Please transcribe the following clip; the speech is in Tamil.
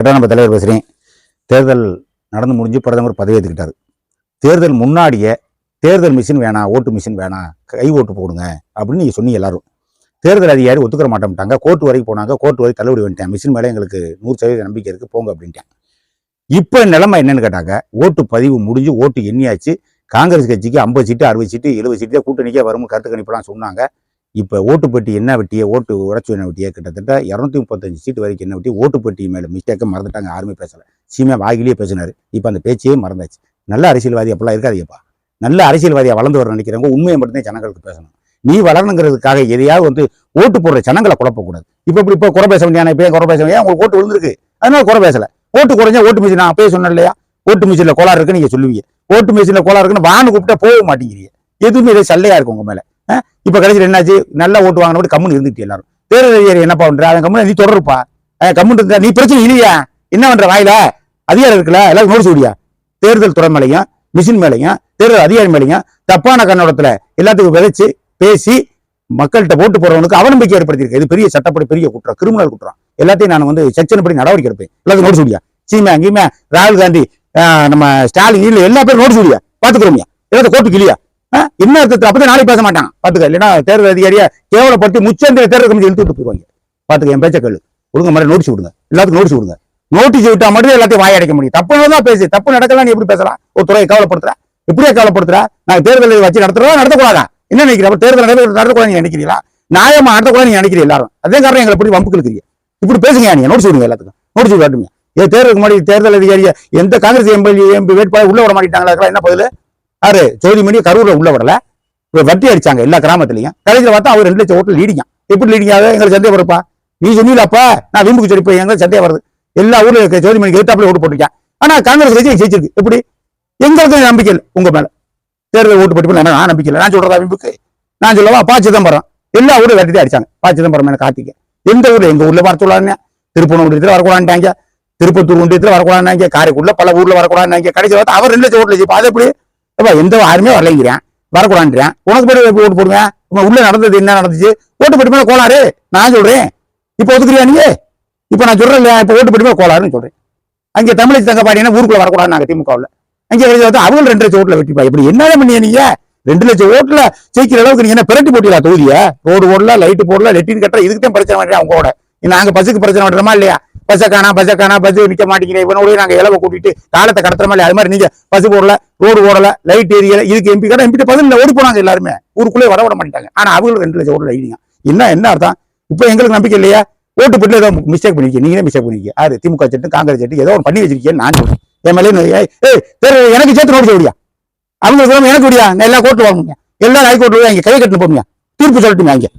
கேட்டால் நம்ம தலைவர் பேசுகிறேன் தேர்தல் நடந்து முடிஞ்சு பிரதமர் பதவி ஏற்றுக்கிட்டார் தேர்தல் முன்னாடியே தேர்தல் மிஷின் வேணாம் ஓட்டு மிஷின் வேணாம் கை ஓட்டு போடுங்க அப்படின்னு நீங்கள் சொன்னீங்க எல்லாரும். தேர்தல் அதிகாரி ஒத்துக்கிற மாட்டேன்ட்டாங்க. கோர்ட் வரைக்கும் போனாங்க. கோர்ட் வரைக்கும் தள்ளுபடி வந்துட்டேன் மிஷின் மேலே எங்களுக்கு நூறு சதவீத நம்பிக்கை இருக்குது போங்க அப்படின்ட்டேன். இப்போ நிலைமை என்னன்னு கேட்டாங்க ஓட்டு பதிவு முடிஞ்சு ஓட்டு எண்ணியாச்சு. காங்கிரஸ் கட்சிக்கு ஐம்பது சீட்டு அறுபது சீட்டு எழுபது சீட்டு கூட்டணிக்கே வரும் கருத்து கணிப்பெல்லாம் சொன்னாங்க. இப்போ ஓட்டுப்பட்டி என்ன வெட்டியே ஓட்டு உடச்சு என்ன வெட்டியே? கிட்டத்தட்ட இரநூத்தி முப்பத்தஞ்சு சீட்டு வரைக்கும் என்ன வெட்டி ஓட்டுப்பட்டி மேலே மிஸ்டேக்கை மறந்துட்டாங்க. யாருமே பேசலை. சீமே வாயிலேயே பேசினாரு. இப்போ அந்த பேச்சையே மறந்தாச்சு. நல்ல அரசியல்வாதி அப்பெல்லாம் இருக்காதீங்கப்பா நல்ல அரசியல்வாதியாக வளர்ந்து வர நினைக்கிறவங்க உண்மையை மட்டும்தான் ஜனங்களுக்கு பேசணும். நீ வளரணுங்கிறதுக்காக எதையாவது வந்து ஓட்டு போடுற ஜனங்களை குழப்பக்கூடாது. இப்போ இப்படி இப்போ குறை பேச வேண்டியான? இப்போ குறை பேச வேண்டிய? உங்களுக்கு ஓட்டு விழுந்திருக்கு? அதனால குறை பேசலை. ஓட்டு குறைஞ்சா ஓட்டு மிஷின்? நான் அப்பயே சொன்னேன் இல்லையா? ஓட்டு மிஷினில் கோளாறு இருக்குன்னு நீங்க சொல்லுவீங்க. ஓட்டு மிஷினில் கோளாறு இருக்குன்னு வான்னு கூப்பிட்டா போக மாட்டேங்கிறீங்க. எதுவுமே இதே சல்லையா இருக்கும் உங்கள் மேலே. இப்ப கடைசியில் என்னாச்சு? நல்லா ஓட்டு வாங்கினபடி கம்முன்னு இருந்துட்டு எல்லாரும். தேர்தல் அதிகாரி என்னப்பா பண்ற? அவன் கம்முன்னு நீ தொடருப்பா. கம்முன்னு இருந்தா நீ பிரச்சனை இல்லையா? என்ன பண்ற வாயில? அதிகாரம் இருக்குல்ல? எல்லாரும் நோட்டு சூடியா தேர்தல் துறை மேலையும் மிஷின் மேலையும் தேர்தல் அதிகாரி மேலையும் தப்பான கண்ணோடத்துல எல்லாத்துக்கும் விதைச்சு பேசி மக்கள்கிட்ட ஓட்டு போறவனுக்கு அவநம்பிக்கை ஏற்படுத்தியிருக்கு. இது பெரிய சட்டப்படி பெரிய குற்றம் கிரிமினல் குற்றம். எல்லாத்தையும் நான் வந்து செக்ஷன் படி நடவடிக்கை எடுப்பேன். எல்லாத்தையும் நோட்டு சொல்லியா சீமா அங்கேயுமே ராகுல் காந்தி நம்ம ஸ்டாலின் இல்ல எல்லா பேரும் நோட்டு சூடியா பாத்துக்கிறோமியா எல்லாத்தையும் கோர்ட்டுக்கு இல்லையா? என்ன அர்த்தத்தை அப்பதான் நாளைக்கு பேச மாட்டாங்க பாத்துக்க இல்லைன்னா தேர்தல் அதிகாரியை கேவலப்படுத்தி முச்சந்திர தேர்தல் கமிஷன் இழுத்து விட்டு போயிருவாங்க. பாத்துக்க என் பேச்ச கேளு. கொடுங்க மாதிரி நோட்டீஸ் விடுங்க எல்லாத்துக்கும் நோட்டீஸ் விடுங்க நோட்டீஸ் விட்டா மட்டும் எல்லாத்தையும் வாய அடைக்க முடியும். தப்பு தான் பேசு. தப்பு நடக்கலாம் நீ எப்படி பேசலாம்? ஒரு துறையை கவலைப்படுத்துற? எப்படியா கவலைப்படுத்துற? நான் தேர்தல் வச்சு நடத்துறதா? நடத்தக்கூடாதா? என்ன நினைக்கிற? அப்ப தேர்தல் நடத்த நடத்தக்கூடாது நீங்க நினைக்கிறீங்களா? நியாயமா நடத்தக்கூடாது நீங்க நினைக்கிறீங்க எல்லாரும்? அதே காரணம் எங்களை எப்படி வம்புக்கு இருக்கிறீங்க இப்படி பேசுங்க நீங்க. நோட்டீஸ் விடுங்க எல்லாத்துக்கும். நோட்டீஸ் விடாட்டுங்க ஏ தேர்தலுக்கு முன்னாடி தேர்தல் அதிகாரியை எந்த காங்கிரஸ் எம்எல்ஏ எம்பி வேட்பாளர் உள்ள விட மாட்டாங்களா என்ன பதில்? யாரு? ஜோதிமணி கரூர்ல உள்ள வரல வட்டி அடிச்சாங்க எல்லா கிராமத்துலயும். கடைசியில் பார்த்தா அவர் ரெண்டு லட்சம் ஓட்டு லீடிங்க எப்படி லீடிங்காக எங்களுக்கு சந்தேகம் வருப்பா நீ சொன்னீங்களாப்பா? நான் வீம்புக்கு சொல்லி போய் எங்களுக்கு சந்தேகம் வருது எல்லா ஊர்ல இருக்க ஜோதிமணிக்கு எதிர்த்தாப்புல ஓட்டு போட்டிருக்கேன். ஆனா காங்கிரஸ் கட்சி ஜெயிச்சிருக்கு. எப்படி? எங்களுக்கு நம்பிக்கை இல்லை. உங்க மேல. தேர்தல் ஓட்டு போட்டு நான் நம்பிக்கை இல்லை. நான் சொல்றதா வீம்புக்கு? நான் சொல்லவா? பா சிதம்பரம். எல்லா ஊரும் வெட்டி தான் அடிச்சாங்க. பா சிதம்பரம் மேல கார்த்திகை. எந்த ஊர்ல? எங்க ஊர்ல வர திருப்பூர் ஒன்றியத்தில் வரக்கூடாதுட்டாங்க திருப்பத்தூர் ஒன்றியத்தில் வரக்கூடாதுனாங்க காரைக்குடில பல ஊர்ல வரக்கூடாதுனாங்க கடைசி பார்த்தா அவர் ரெண்டு லட்சம் ஓட்டுல ஜெயிப்பா அது எப்படி? ஏப்பா எந்த யாருமே வரலைங்கிறேன் வரக்கூடாதுன்றேன். உனக்கு போய் ஓட்டு போடுவேன் உங்க உள்ள நடந்தது என்ன நடந்துச்சு? ஓட்டு போட்டு மேலே கோளாறு. நான் சொல்றேன். இப்போ ஒதுக்குறியா நீங்க இப்போ நான் சொல்றேன் இல்லையா? ஓட்டு போட்டு மேல கோளாறுன்னு சொல்றேன். அங்கே தமிழக தங்க பாடினா ஊருக்குள்ள வரக்கூடாது நாங்கள் திமுகவில். அங்கே கடைசி பார்த்தா அவங்க ரெண்டு லட்சம் ஓட்டில் வெட்டிப்பா. இப்படி என்ன பண்ணியா நீங்க? ரெண்டு லட்சம் ஓட்டில் ஜெயிக்கிற அளவுக்கு நீங்க என்ன பிரட்டி போட்டியா தொகுதியை? ரோடு போடல லைட்டு போடல லெட்டின் கட்டுற இதுக்கு தான் பிரச்சனை பண்ணுறேன் அவங்களோட. நாங்கள் பஸ்ஸுக்கு பிரச்சனை பண்ணுறோமா இல்லையா? பஸ்ஸை காணா பஸ்ஸை காணா பஸ் நிற்க மாட்டேங்கிறேன் இவனோடய நாங்க இளவை கூட்டிட்டு காலத்தை கடத்துற மாதிரி அது மாதிரி நீங்க பஸ் போடல ரோடு போடல லைட் ஏரியல இதுக்கு எம்பி கடை எம்பிட்டு பதில் ஓடி போனாங்க எல்லாருமே. ஊருக்குள்ளே வர விட மாட்டாங்க ஆனா அவங்களும் ரெண்டு லட்சம் ஓடல எழுதிங்க என்ன என்ன அர்த்தம்? இப்போ எங்களுக்கு நம்பிக்கை இல்லையா? ஓட்டு போட்டு ஏதோ மிஸ்டேக் பண்ணிருக்கீங்க. நீங்களே மிஸ்டேக் பண்ணிருக்கீங்க. அது திமுக சட்டு காங்கிரஸ் சட்டு ஏதோ ஒன்று பண்ணி வச்சிருக்கீங்கன்னு நான் சொல்றேன். என் மேலே ஏய் எனக்கு சேர்த்து நோட்டீஸ் விடியா அவங்க எனக்கு விடியா நான் எல்லா கோர்ட்டு வாங்குங்க எல்லா ஹைகோர்ட்டில் இங்கே கை கட்டணும் போங்க தீர்ப்பு சொல்லட்டுமே இங்கே